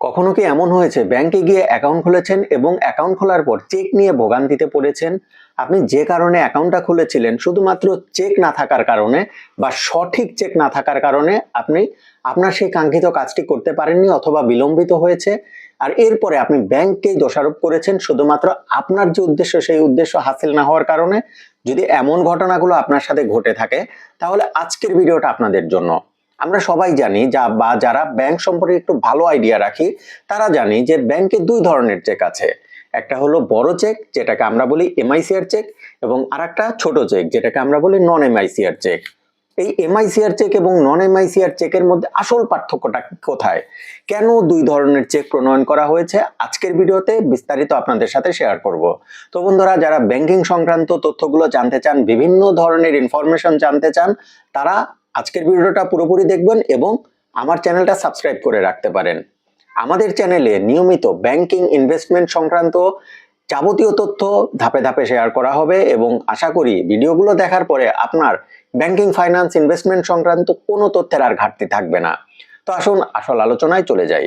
কখনো কি এমন হয়েছে? ব্যাংকে গিয়ে অ্যাকাউন্ট খুলেছেন এবং অ্যাকাউন্ট খোলার পর চেক নিয়ে ভোগান্তিতে পড়েছেন? আপনি যে কারণে অ্যাকাউন্টটা খুলেছিলেন, শুধুমাত্র চেক না থাকার কারণে বা সঠিক চেক না থাকার কারণে আপনি, আপনার সেই কাঙ্ক্ষিত কাজটি করতে পারেননি অথবা বিলম্বিত হয়েছে? আর এরপরে আপনি ব্যাংককেই দোষারোপ করেছেন, শুধুমাত্র আপনার যে উদ্দেশ্য, সেই উদ্দেশ্য হাসিল না হওয়ার কারণে? যদি এমন ঘটনাগুলো আপনার সাথে ঘটে থাকে, তাহলে আজকের ভিডিওটা আপনাদের জন্য। আমরা সবাই জানি যা বা যারা ব্যাংক সম্পর্কে একটু ভালো আইডিয়া রাখি, তারা জানি যে ব্যাংকে দুই ধরনের চেক আছে। একটা হলো বড় চেক যেটাকে আমরা বলি এমআইসিআর চেক এবং আরেকটা ছোট চেক যেটাকে আমরা বলি নন এমআইসিআর চেক এই এমআইসিআর চেক এবং নন এমআইসিআর চেকের মধ্যে আসল পার্থক্যটা কোথায়? কেন দুই ধরনের চেক প্রণয়ন করা হয়েছে? আজকের ভিডিওতে বিস্তারিত আপনাদের সাথে শেয়ার করব। তো বন্ধুরা, যারা ব্যাংকিং সংক্রান্ত তথ্যগুলো জানতে চান, বিভিন্ন ধরনের ইনফরমেশন জানতে চান, তারা আজকের ভিডিওটা পুরোপুরি দেখবেন এবং আমার চ্যানেলটা সাবস্ক্রাইব করে রাখতে পারেন। আমাদের চ্যানেলে নিয়মিত ব্যাংকিং ইনভেস্টমেন্ট সংক্রান্ত যাবতীয় তথ্য ধাপে ধাপে শেয়ার করা হবে এবং আশা করি ভিডিওগুলো দেখার পরে আপনার ব্যাংকিং ফাইন্যান্স ইনভেস্টমেন্ট সংক্রান্ত কোনো তথ্যের আর ঘাটতি থাকবে না। তো আসুন আসল আলোচনায় চলে যাই।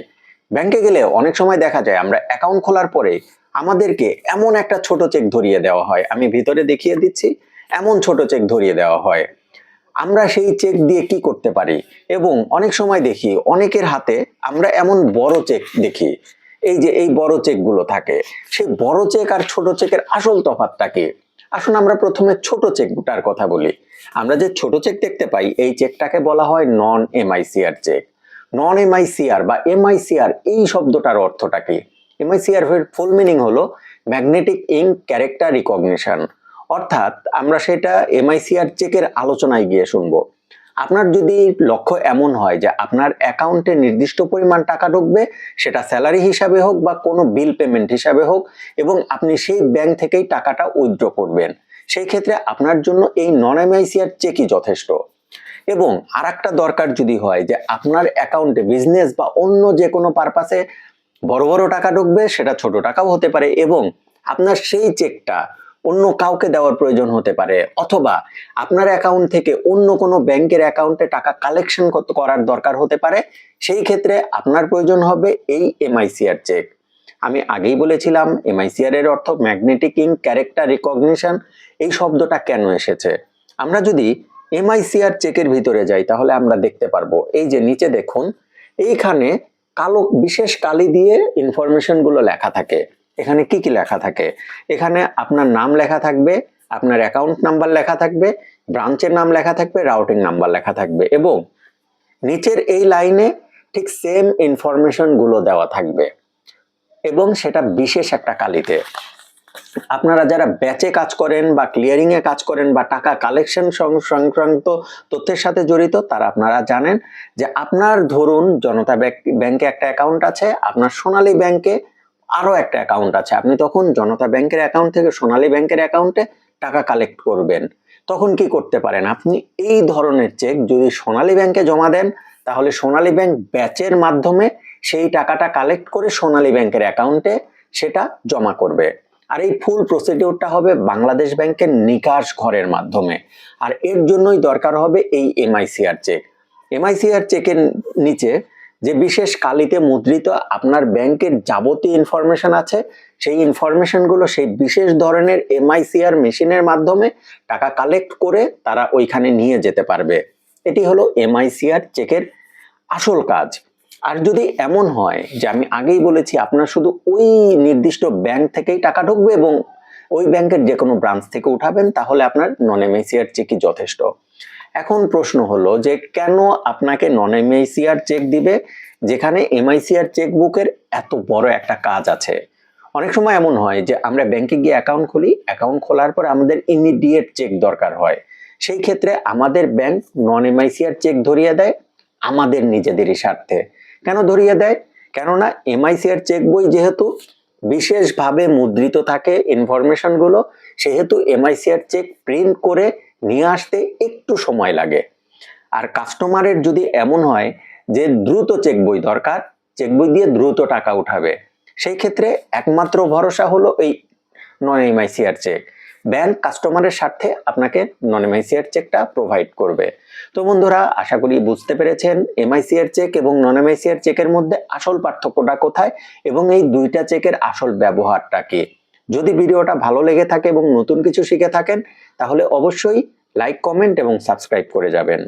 ব্যাংকে গেলে অনেক সময় দেখা যায় আমরা অ্যাকাউন্ট খোলার পরে আমাদেরকে এমন একটা ছোট চেক ধরিয়ে দেওয়া হয়। আমি ভিতরে দেখিয়ে দিচ্ছি, এমন ছোট চেক ধরিয়ে দেওয়া হয়। আমরা সেই চেক দিয়ে কি করতে পারি? এবং অনেক সময় দেখি, অনেকের হাতে আমরা এমন বড় চেক দেখি, এই যে এই বড় চেকগুলো থাকে। সেই বড় চেক আর ছোট চেকের আসল তফাৎটা কি? আসুন আমরা প্রথমে ছোট চেকটার কথা বলি। আমরা যে ছোট চেক দেখতে পাই, এই চেকটাকে বলা হয় non MICR cheque non MICR বা এমআইসিআর এই শব্দটার অর্থটা কি? এমআইসিআর ফুল মিনিং হলো ম্যাগনেটিক ইঙ্ক ক্যারেক্টার রিকগনিশন অর্থাৎ আমরা সেটা এমআইসিআর চেকের আলোচনায় গিয়ে শুনব। আপনার যদি লক্ষ্য এমন হয় যে আপনার অ্যাকাউন্টে নির্দিষ্ট পরিমাণ টাকা ঢুকবে, সেটা স্যালারি হিসাবে হোক বা কোনো বিল পেমেন্ট হিসাবে হোক, এবং আপনি সেই ব্যাংক থেকেই টাকাটা উইথড্র করবেন, সেই ক্ষেত্রে আপনার জন্য এই নন এমআইসিআর চেকই যথেষ্ট। এবং আর একটা দরকার যদি হয় যে আপনার অ্যাকাউন্টে বিজনেস বা অন্য যে কোনো পারপাসে বড় বড় টাকা ঢুকবে, সেটা ছোট টাকাও হতে পারে, এবং আপনার সেই চেকটা অন্য কাউকে দেওয়ার প্রয়োজন হতে পারে। অথবা আপনার অ্যাকাউন্ট থেকে অন্য কোনো ব্যাংকের অ্যাকাউন্টে টাকা কালেকশন করার দরকার হতে পারে, সেই ক্ষেত্রে আপনার প্রয়োজন হবে এই এমআইসিআর চেক আমি আগেই বলেছিলাম এমআইসিআর এর অর্থ ম্যাগনেটিক ইঙ্ক ক্যারেক্টার রিকগনিশন এই শব্দটা কেন এসেছে? আমরা যদি এমআইসিআর চেকের ভিতরে যাই, তাহলে আমরা দেখতে পারব। এই যে নিচে দেখুন, এইখানে কালো, বিশেষ কালি দিয়ে ইনফরমেশনগুলো লেখা থাকে। এখানে কি কি লেখা থাকে? এখানে আপনার নাম লেখা থাকবে, আপনার অ্যাকাউন্ট নাম্বার লেখা থাকবে ব্রাঞ্চের নাম লেখা থাকবে রাউটিং নাম্বার লেখা থাকবে এবং নিচের এই লাইনে ঠিক সেম ইনফরমেশনগুলো দেওয়া থাকবে এবং সেটা বিশেষ একটা কালিতে। আপনারা যারা ব্যাচে কাজ করেন বা ক্লিয়ারিং এ কাজ করেন বা টাকা কালেকশন সংক্রান্ত তথ্যের সাথে জড়িত, তারা আপনারা জানেন যে আপনার ধরুন জনতা ব্যাংকে একটা অ্যাকাউন্ট আছে, আপনার সোনালী ব্যাংকে আরও একটা অ্যাকাউন্ট আছে। আপনি তখন জনতা ব্যাংকের অ্যাকাউন্ট থেকে সোনালী ব্যাংকের অ্যাকাউন্টে টাকা কালেক্ট করবেন। তখন কি করতে পারেন? আপনি এই ধরনের চেক যদি সোনালী ব্যাংকে জমা দেন, তাহলে সোনালী ব্যাংক ব্যাচের মাধ্যমে সেই টাকাটা কালেক্ট করে সোনালী ব্যাংকের অ্যাকাউন্টে সেটা জমা করবে। আর এই ফুল প্রসিডিওরটা হবে বাংলাদেশ ব্যাংকের নিকাশ ঘরের মাধ্যমে। আর এর জন্যই দরকার হবে এই এমআইসিআর চেক এমআইসিআর চেকের নিচে যে বিশেষ কালিতে মুদ্রিত আপনার ব্যাংকের যাবতীয় ইনফরমেশন আছে, সেই ইনফরমেশনগুলো সেই বিশেষ ধরনের এমআইসিআর মেশিনের মাধ্যমে টাকা কালেক্ট করে তারা ওইখানে নিয়ে যেতে পারবে। এটি হলো এমআইসিআর চেকের আসল কাজ। আর যদি এমন হয় যে আমি আগেই বলেছি আপনার শুধু ওই নির্দিষ্ট ব্যাংক থেকেই টাকা ঢুকবে এবং ওই ব্যাংকের যে কোনো ব্রাঞ্চ থেকে উঠাবেন, তাহলে আপনার নন এমআইসিআর চেকই যথেষ্ট। এখন প্রশ্ন হলো যে কেন আপনাকে নন এমআইসিআর চেক দিবে, যেখানে এমআইসিআর চেক বুকের এত বড় একটা কাজ আছে? অনেক সময় এমন হয় যে আমরা ব্যাংকে গিয়ে অ্যাকাউন্ট খুলি অ্যাকাউন্ট খোলার পর আমাদের ইমিডিয়েট চেক দরকার হয়। সেই ক্ষেত্রে আমাদের ব্যাংক নন এমআইসিআর চেক ধরিয়ে দেয়, আমাদের নিজেদেরই স্বার্থে। কেন ধরিয়ে দেয়? কেননা এমআইসিআর চেক বই যেহেতু বিশেষভাবে মুদ্রিত থাকে ইনফরমেশনগুলো সেহেতু এমআইসিআর চেক প্রিন্ট করে নিয়ে আসতে একটু সময় লাগে। আর কাস্টমারের যদি এমন হয় যে দ্রুত চেক বই দরকার চেক বই দিয়ে দ্রুত টাকা উঠাবে, সেই ক্ষেত্রে একমাত্র ভরসা হলো এই নন এমআইসিআর চেক ব্যাংক কাস্টমারের স্বার্থে আপনাকে নন এমআইসিআর চেকটা প্রোভাইড করবে। তো বন্ধুরা, আশা করি বুঝতে পেরেছেন এমআইসি এর চেক এবং নন এমআইসি এর চেকের মধ্যে আসল পার্থক্যটা কোথায় এবং এই দুইটা চেকের আসল ব্যবহারটা কি। যদি ভিডিওটা ভালো লেগে থাকে এবং নতুন কিছু শিখে থাকেন, তাহলে অবশ্যই লাইক কমেন্ট এবং সাবস্ক্রাইব করে যাবেন।